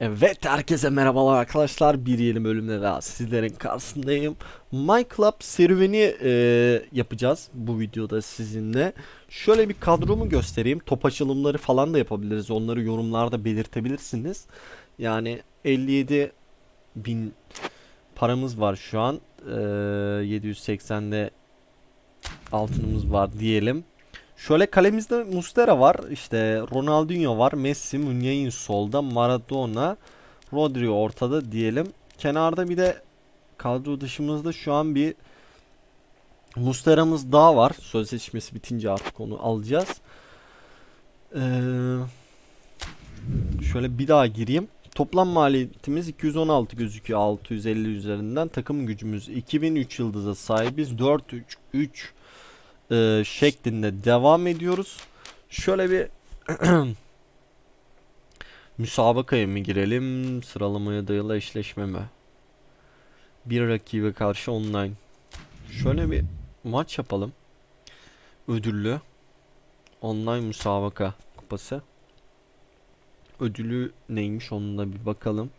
Evet herkese merhabalar arkadaşlar. Bir yeni bölümde daha sizlerin karşısındayım. My Club serüveni e, yapacağız bu videoda sizinle. Şöyle bir kadromu göstereyim. Top açılımları falan da yapabiliriz. Onları yorumlarda belirtebilirsiniz. Yani 57 bin paramız var şu an. E, 780'de altınımız var diyelim Şöyle kalemizde Mustera var. işte Ronaldinho var. Messi, Munyain solda. Maradona, Rodri ortada diyelim. Kenarda bir de kadro dışımızda şu an bir Mustera'mız daha var. Sözleşmesi bitince artık onu alacağız. Ee, şöyle bir daha gireyim. Toplam maliyetimiz 216 gözüküyor 650 üzerinden. Takım gücümüz 2003 yıldıza sahibiz. 4-3-3 e, şeklinde devam ediyoruz. Şöyle bir müsabakaya mı girelim? Sıralamaya dayalı eşleşme mi? Bir rakibe karşı online. Şöyle bir maç yapalım. Ödüllü. Online müsabaka kupası. Ödülü neymiş onu da bir bakalım.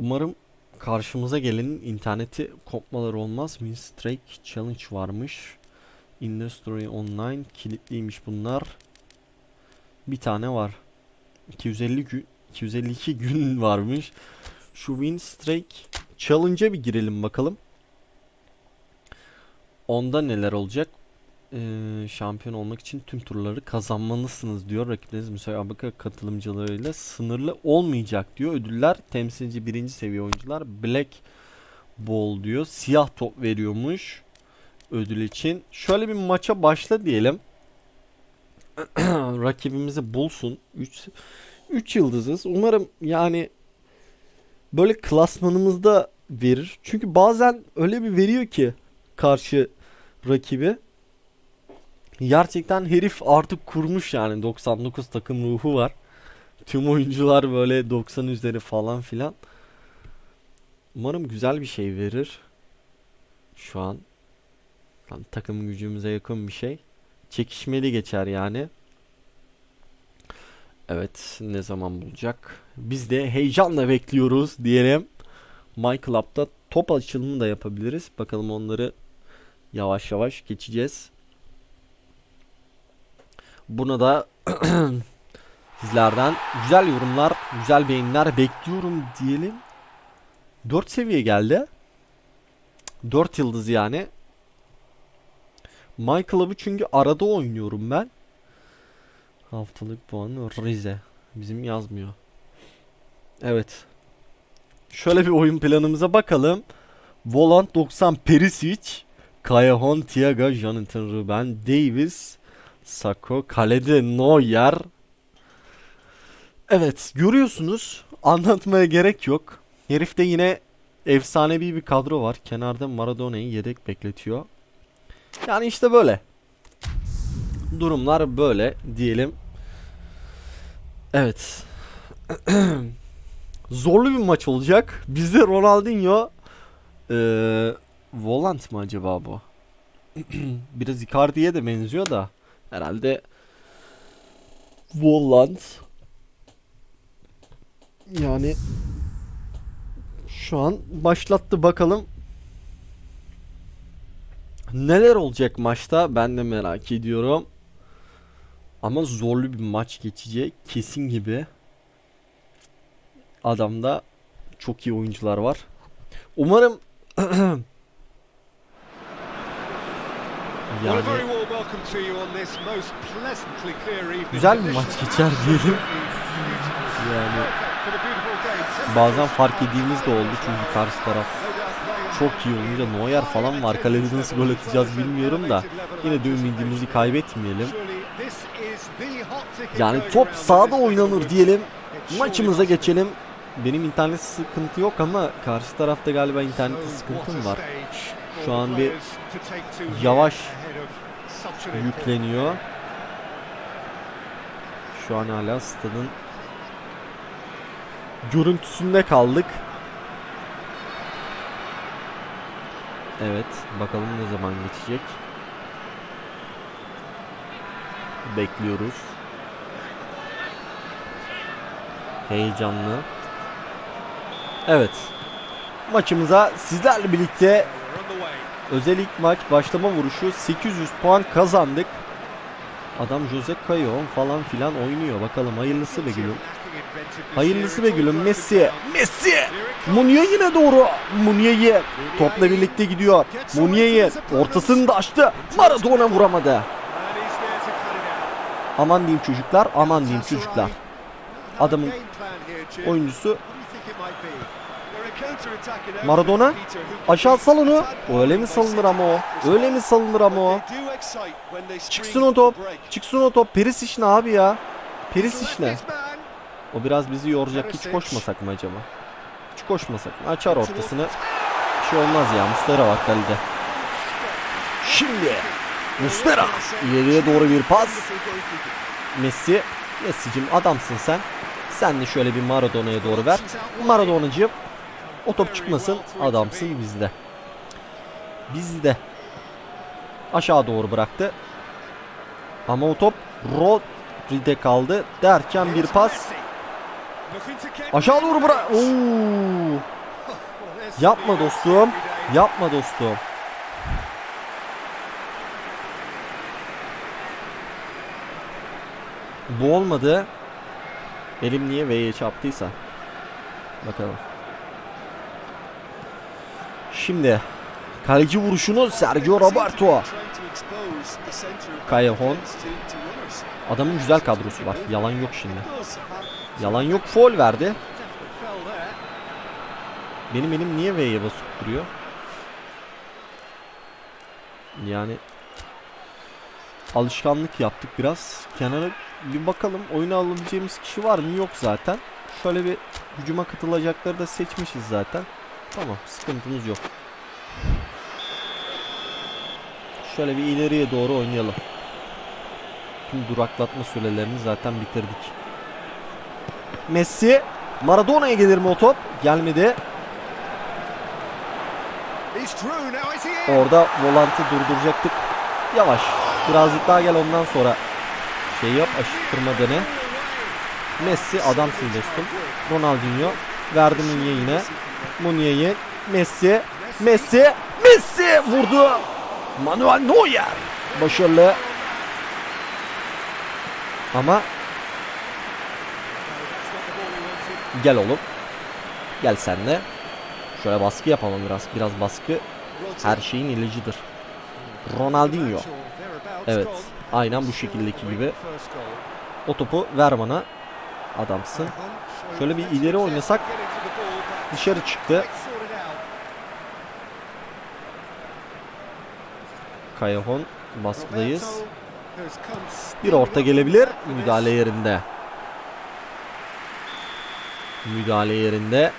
Umarım karşımıza gelenin interneti kopmaları olmaz. Winstrike Challenge varmış. Industry Online kilitliymiş bunlar. Bir tane var. 250 gün 252 gün varmış. Şu Winstrike Challenge'a bir girelim bakalım. Onda neler olacak? Ee, şampiyon olmak için tüm turları kazanmalısınız diyor. Rakipleriniz müsabaka katılımcılarıyla sınırlı olmayacak diyor. Ödüller temsilci birinci seviye oyuncular Black Ball diyor. Siyah top veriyormuş ödül için. Şöyle bir maça başla diyelim. Rakibimizi bulsun. 3 3 yıldızız. Umarım yani böyle klasmanımızda verir. Çünkü bazen öyle bir veriyor ki karşı rakibi. Gerçekten herif artık kurmuş yani 99 takım ruhu var. Tüm oyuncular böyle 90 üzeri falan filan. Umarım güzel bir şey verir. Şu an tam takım gücümüze yakın bir şey. Çekişmeli geçer yani. Evet ne zaman bulacak? Biz de heyecanla bekliyoruz diyelim. My Club'da top açılımı da yapabiliriz. Bakalım onları yavaş yavaş geçeceğiz. Buna da sizlerden güzel yorumlar, güzel beğeniler bekliyorum diyelim. 4 seviye geldi. 4 yıldız yani. My Club'ı çünkü arada oynuyorum ben. Haftalık puanı Rize. Bizim yazmıyor. Evet. Şöyle bir oyun planımıza bakalım. Volant 90 Perisic, Kayahan, Tiaga, Jonathan Ruben, Davis, Sako, kalede Neuer. Evet, görüyorsunuz. Anlatmaya gerek yok. Herifte yine efsanevi bir kadro var. Kenarda Maradona'yı yedek bekletiyor. Yani işte böyle. Durumlar böyle diyelim. Evet. Zorlu bir maç olacak. Bizde Ronaldinho ee, Volant mı acaba bu? Biraz Icardi'ye de benziyor da. Herhalde Volant yani şu an başlattı bakalım neler olacak maçta ben de merak ediyorum. Ama zorlu bir maç geçecek kesin gibi. Adamda çok iyi oyuncular var. Umarım yani güzel bir maç geçer diyelim. Yani bazen fark ettiğimiz de oldu çünkü karşı taraf çok iyi olunca Neuer falan var. Kalede nasıl gol atacağız bilmiyorum da yine de ümidimizi kaybetmeyelim. Yani top sağda oynanır diyelim. Maçımıza geçelim. Benim internet sıkıntı yok ama karşı tarafta galiba internet sıkıntım var. Şu an bir yavaş yükleniyor. Şu an hala stadın görüntüsünde kaldık. Evet, bakalım ne zaman geçecek. Bekliyoruz. Heyecanlı. Evet. Maçımıza sizlerle birlikte özel ilk maç başlama vuruşu 800 puan kazandık. Adam Jose Cayon falan filan oynuyor. Bakalım hayırlısı be gülüm. Hayırlısı be gülüm. Messi. Messi. Muniye'ye doğru. Muniye'ye. Topla birlikte gidiyor. Muniye'ye. Ortasını da açtı. Maradona vuramadı. Aman diyeyim çocuklar. Aman diyeyim çocuklar. Adamın oyuncusu Maradona aşağı sal onu. Öyle mi salınır ama o? Öyle mi salınır ama o? Çıksın o top. Çıksın o top. Perisic ne abi ya? Perisic ne? O biraz bizi yoracak. Hiç koşmasak mı acaba? Hiç koşmasak mı? Açar ortasını. Bir şey olmaz ya. Mustera var kalede. Şimdi Mustera ileriye doğru bir pas. Messi. Messi'cim adamsın sen. Sen de şöyle bir Maradona'ya doğru ver. Maradona'cığım o top çıkmasın. Adamsın bizde. Bizde. Aşağı doğru bıraktı. Ama o top Rodri'de kaldı. Derken bir pas. Aşağı doğru bırak. Yapma dostum. Yapma dostum. Bu olmadı. Elim niye V'ye çarptıysa. Bakalım. Şimdi kaleci vuruşunu Sergio Roberto. Callejon. Adamın güzel kadrosu var. Yalan yok şimdi. Yalan yok. Foul verdi. Benim elim niye V'ye basıp duruyor? Yani alışkanlık yaptık biraz. Kenara bir bakalım. Oyuna alabileceğimiz kişi var mı? Yok zaten. Şöyle bir hücuma katılacakları da seçmişiz zaten. Tamam sıkıntımız yok. Şöyle bir ileriye doğru oynayalım. Tüm duraklatma sürelerini zaten bitirdik. Messi. Maradona'ya gelir mi o top? Gelmedi. Orada volantı durduracaktık. Yavaş. Birazcık daha gel ondan sonra şey yap aşıttırma dene. Messi adamsın dostum. Ronaldinho verdi Muniye yine. Muniye'yi Messi Messi Messi vurdu. Manuel Neuer başarılı. Ama gel oğlum. Gel sen de. Şöyle baskı yapalım biraz. Biraz baskı her şeyin ilacıdır. Ronaldinho. Evet. Aynen bu şekildeki gibi. O topu ver bana. Adamsın. Şöyle bir ileri oynasak dışarı çıktı. Kayahon baskıdayız. Bir orta gelebilir. Müdahale yerinde. Müdahale yerinde.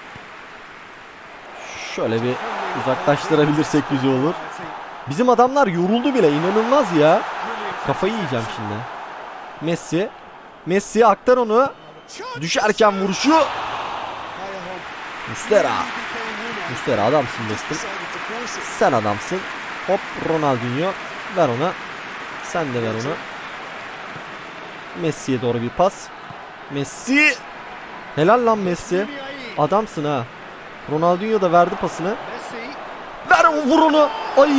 Şöyle bir uzaklaştırabilirsek güzel olur. Bizim adamlar yoruldu bile. inanılmaz ya. Kafayı yiyeceğim şimdi. Messi. Messi aktar onu. Düşerken vuruşu. Mustera. Mustera adamsın dostum. Sen adamsın. Hop Ronaldinho. Ver ona. Sen de ver ona. Messi'ye doğru bir pas. Messi. Helal lan Messi. Adamsın ha. Ronaldinho da verdi pasını. Ver vur onu. Ay!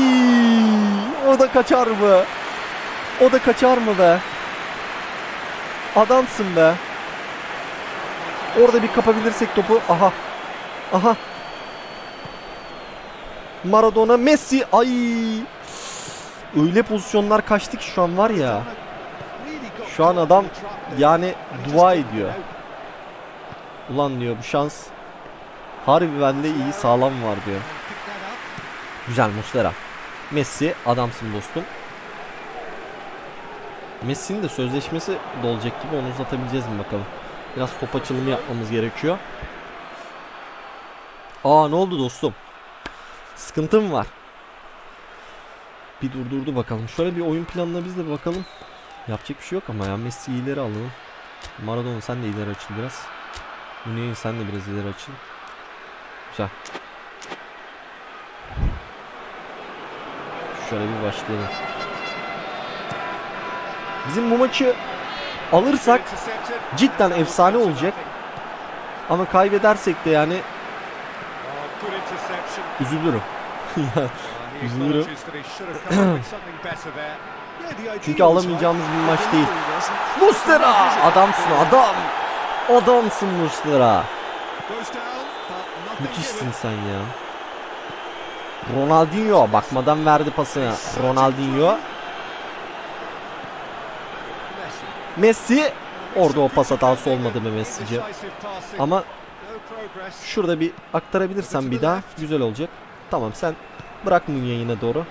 O da kaçar mı? O da kaçar mı be? Adamsın be. Orada bir kapabilirsek topu. Aha. Aha. Maradona, Messi. Ay. Öyle pozisyonlar kaçtı ki şu an var ya. Şu an adam yani dua ediyor. Ulan diyor bu şans harbi bende iyi sağlam var diyor. Güzel Muslera. Messi adamsın dostum. Messi'nin de sözleşmesi dolacak gibi onu uzatabileceğiz mi bakalım. Biraz top açılımı yapmamız gerekiyor. Aa ne oldu dostum? Sıkıntım var. Bir durdurdu bakalım. Şöyle bir oyun planına biz de bakalım. Yapacak bir şey yok ama ya Messi ileri alalım. Maradona sen de ileri açıl biraz. Munier sen de biraz ileri açıl. Güzel. Şöyle bir başlayalım. Bizim bu maçı alırsak cidden efsane olacak. Ama kaybedersek de yani üzülürüm. Üzülürüm. Çünkü alamayacağımız bir maç değil. Mustera adamsın adam. Adamsın Mustera. Müthişsin sen ya. Ronaldinho bakmadan verdi pasını. Ronaldinho. Messi. Orada o pas hatası olmadı mı Messi'ci? Ama şurada bir aktarabilirsem bir daha güzel olacak. Tamam sen bırak Munya'yine doğru.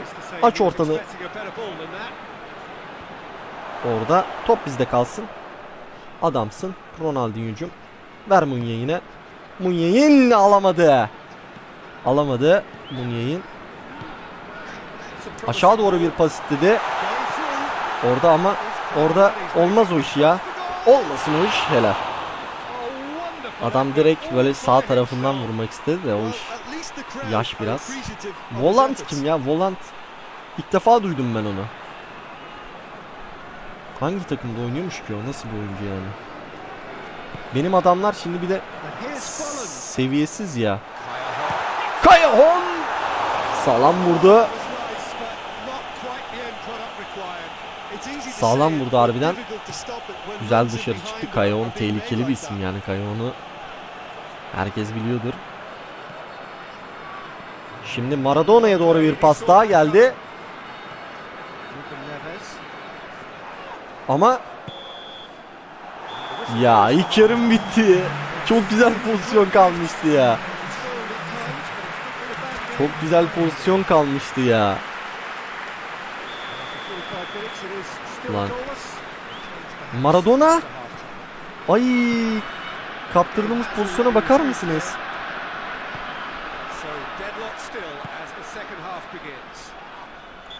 To say aç ortanı. orada. Top bizde kalsın. Adamsın. Ronaldinho'cum. Ver Munya'yine. Munya'yın alamadı. Alamadı. Surprise. Aşağı doğru bir pas istedi. Orada ama orada olmaz o iş ya. Olmasın o iş helal. Adam direkt böyle sağ tarafından vurmak istedi de o iş. yaş biraz. Volant kim ya? Volant. İlk defa duydum ben onu. Hangi takımda oynuyormuş ki o? Nasıl bir oyuncu yani? Benim adamlar şimdi bir de seviyesiz ya. Kayahon! Sağlam vurdu. Sağlam vurdu harbiden. Güzel dışarı çıktı. being tehlikeli bir isim yani. Kayahon'u herkes biliyordur. Şimdi Maradona'ya doğru bir pas daha geldi. Ama ya ilk yarım bitti. Çok güzel pozisyon kalmıştı ya. Çok güzel pozisyon kalmıştı ya. After 45 minutes, it is still Lan. Maradona. Ay kaptırdığımız pozisyona bakar mısınız?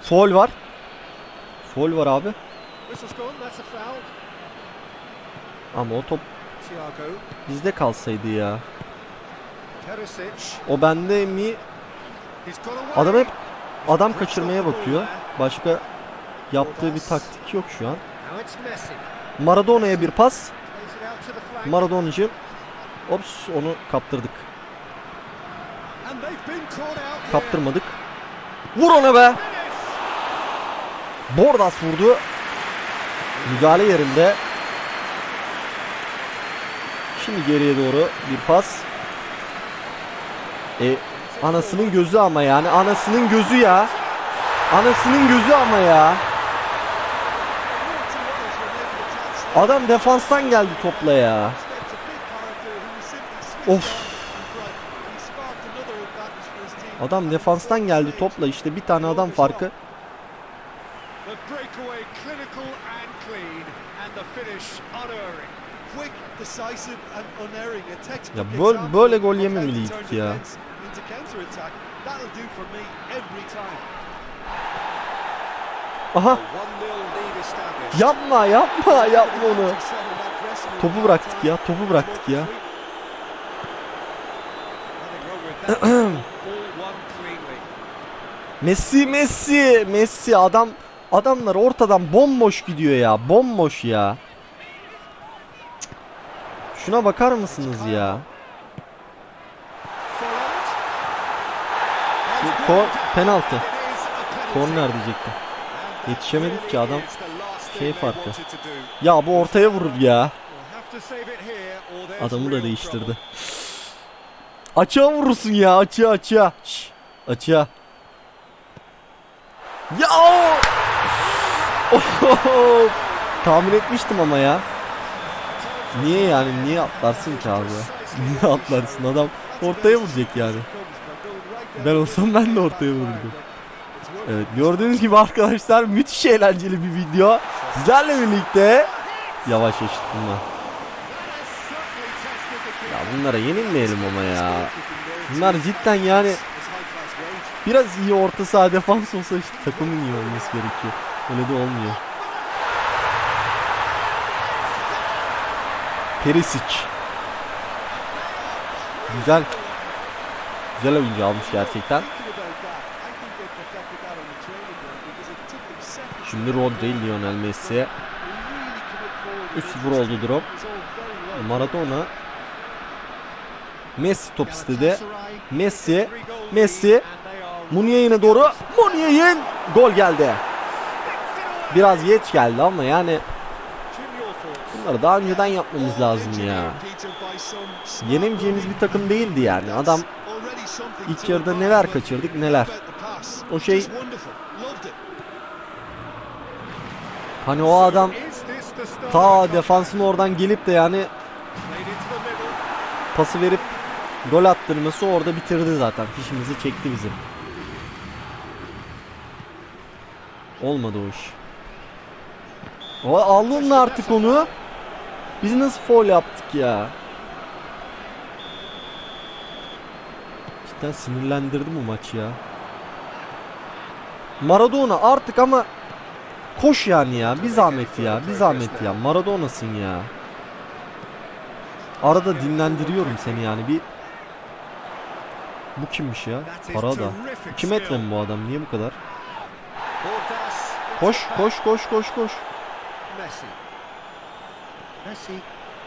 Foul var. Foul var abi. Ama o top bizde kalsaydı ya. O bende mi? Adam hep adam kaçırmaya bakıyor. Başka yaptığı bir taktik yok şu an. Maradona'ya bir pas. Maradona'cığım. Ops onu kaptırdık. Kaptırmadık. Vur ona be. Bordas vurdu. Müdahale yerinde. Şimdi geriye doğru bir pas. E anasının gözü ama yani anasının gözü ya. Anasının gözü ama ya. Adam defanstan geldi topla ya. Of. Adam defanstan geldi topla işte bir tane adam farkı. Ya böyle- böyle gol yememeliydik ya. Aha 1-0 lead established. Yapma yapma yapma onu. Topu bıraktık ya topu bıraktık ya. Messi Messi Messi adam adamlar ortadan bomboş gidiyor ya bomboş ya. Şuna bakar mısınız ya? Folland. Bu ko- penaltı. Korner diyecektim. Yetişemedik ki adam şey do. Ya bu ortaya vurur ya. Adamı da değiştirdi. Açığa vurursun ya açığa açığa. Şş, açığa. Ya! Tahmin etmiştim ama ya. Niye yani niye atlarsın ki abi? Niye atlarsın adam ortaya vuracak yani. Ben olsam ben de ortaya vururdum. Evet gördüğünüz gibi arkadaşlar müthiş eğlenceli bir video. Sizlerle birlikte yavaş yaşattım ben. Ya bunlara yenilmeyelim ama ya. Bunlar cidden yani biraz iyi orta saha defans olsa işte takımın iyi olması gerekiyor. Öyle de olmuyor. Perisic. Güzel. Güzel oyuncu almış gerçekten. Şimdi Rodri, Lionel Messi. 3-0 oldu durum. Maradona Messi top istedi. Messi Messi Muniain'e doğru Muniain gol geldi. Biraz geç geldi ama yani bunları daha önceden yapmamız lazım ya. Yenemeyeceğimiz bir takım değildi yani. Adam ilk yarıda neler kaçırdık neler. O şey hani o adam ta defansın oradan gelip de yani pası verip gol attırması orada bitirdi zaten. Fişimizi çekti bizim. Olmadı o iş. O alın artık onu. Biz nasıl foul yaptık ya? Cidden sinirlendirdi bu maç ya. Maradona artık ama koş yani ya. Bir zahmet ya. Bir zahmet ya. Maradona'sın ya. Arada dinlendiriyorum seni yani bir Bu kimmiş ya? Parada. 2 metre mi bu adam? Niye bu kadar? Koş koş koş koş koş. Messi. Messi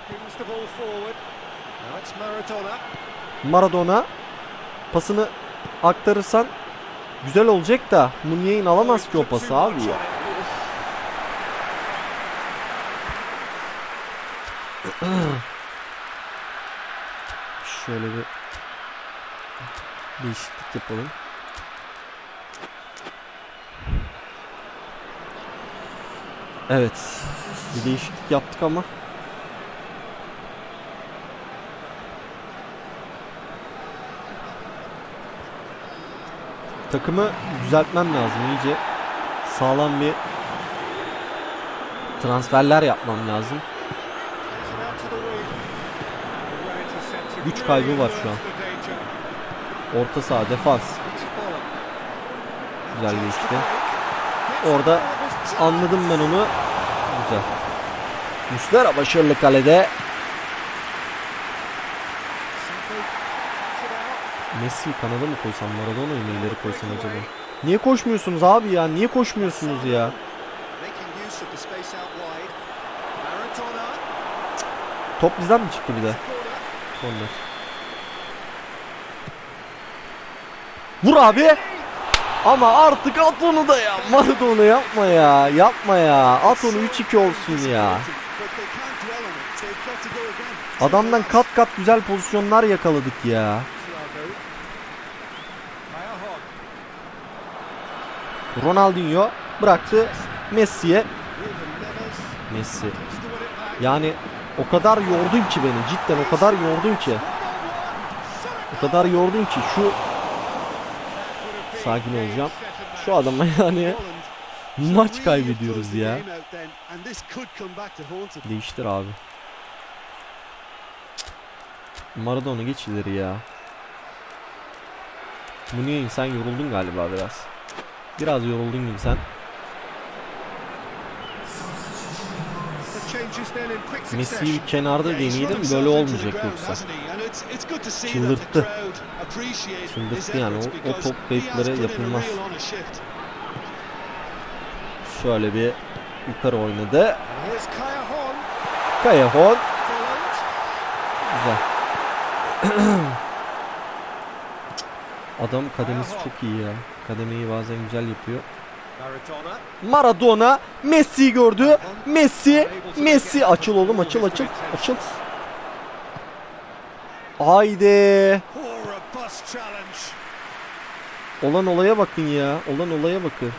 brings the ball forward. Now it's Maradona. Maradona pasını aktarırsan güzel olacak da Muniain alamaz ki o pası abi ya. Şöyle bir değişiklik yapalım. Evet. Bir değişiklik yaptık ama takımı düzeltmem lazım iyice. Sağlam bir transferler yapmam lazım. Güç kaybı var şu an. Orta saha defans güzel geçti. Orada anladım ben onu. Güzel. Muslera başarılı kalede. Messi kanada mı koysam Maradona'yı mı ileri koysam acaba? Niye koşmuyorsunuz abi ya? Niye koşmuyorsunuz ya? Top bizden mi çıktı bir de? Korner. Vur abi. Ama artık at onu da ya. Maradona yapma ya. Yapma ya. At onu 3-2 olsun ya. Adamdan kat kat güzel pozisyonlar yakaladık ya. Ronaldinho bıraktı Messi'ye. Messi. Yani o kadar yordun ki beni. Cidden o kadar yordun ki. O kadar yordun ki şu sakin olacağım. Şu adama yani maç kaybediyoruz ya. Değiştir abi. Maradona geç ileri ya. Muniain sen yoruldun galiba biraz. Biraz yoruldun gibi sen. Messi'yi kenarda deneyelim böyle olmayacak yoksa. Çıldırttı. Çıldırttı yani, o- o top kayıpları yapılmaz. Şöyle bir yukarı oynadı. Kaya Hon. Kaya Hon. Folland. Güzel. Adam kademesi çok iyi ya. Kademeyi bazen güzel yapıyor. Maradona. Messi gördü. Messi Messi açıl oğlum açıl açıl açıl. Haydi. Olan olaya bakın ya. Olan olaya bakın.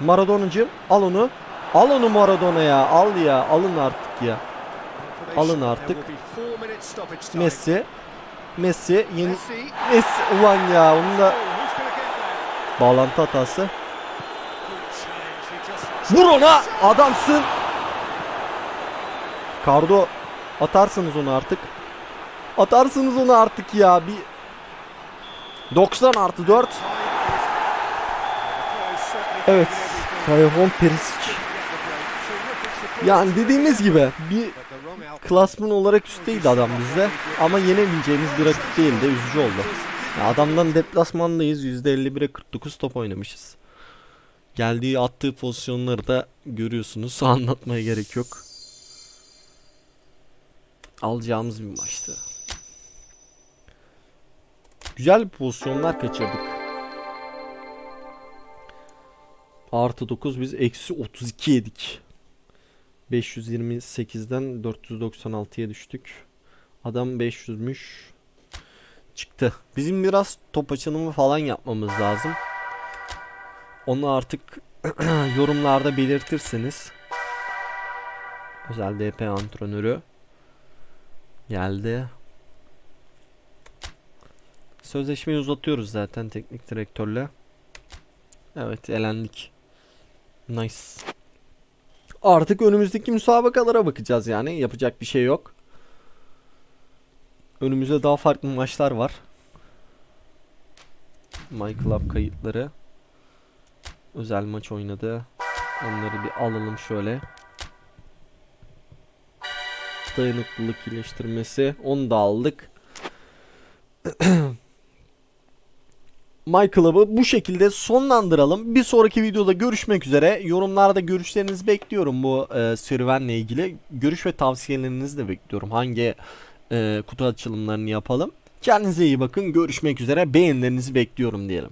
Maradona'cığım al onu. Al onu Maradona ya. Al ya. Alın artık ya. Alın artık. Messi. Messi yeni Messi. Ulan ya onun da bağlantı hatası. Vur ona adamsın. Kardo atarsınız onu artık. Atarsınız onu artık ya. Bir 90 artı 4. Evet. Kayahon Perisic. Yani dediğimiz gibi bir klasman olarak üstteydi adam bizde. Ama yenemeyeceğimiz bir rakip değildi. Üzücü oldu. Ya adamdan deplasmandayız. %51'e 49 top oynamışız. Geldiği attığı pozisyonları da görüyorsunuz. Anlatmaya gerek yok. Alacağımız bir maçtı. Güzel pozisyonlar kaçırdık. Artı 9 biz eksi 32 yedik. 528'den 496'ya düştük. Adam 500'müş. Çıktı. Bizim biraz top açılımı falan yapmamız lazım. Onu artık yorumlarda belirtirseniz. Özel DP antrenörü geldi. Sözleşmeyi uzatıyoruz zaten teknik direktörle. Evet elendik. Nice. Artık önümüzdeki müsabakalara bakacağız yani. Yapacak bir şey yok. Önümüzde daha farklı maçlar var. My Club kayıtları. Özel maç oynadı. Onları bir alalım şöyle. Dayanıklılık iyileştirmesi. Onu da aldık. My Club'ı bu şekilde sonlandıralım. Bir sonraki videoda görüşmek üzere. Yorumlarda görüşlerinizi bekliyorum bu e, serüvenle ilgili. Görüş ve tavsiyelerinizi de bekliyorum. Hangi e, kutu açılımlarını yapalım. Kendinize iyi bakın. Görüşmek üzere. Beğenilerinizi bekliyorum diyelim.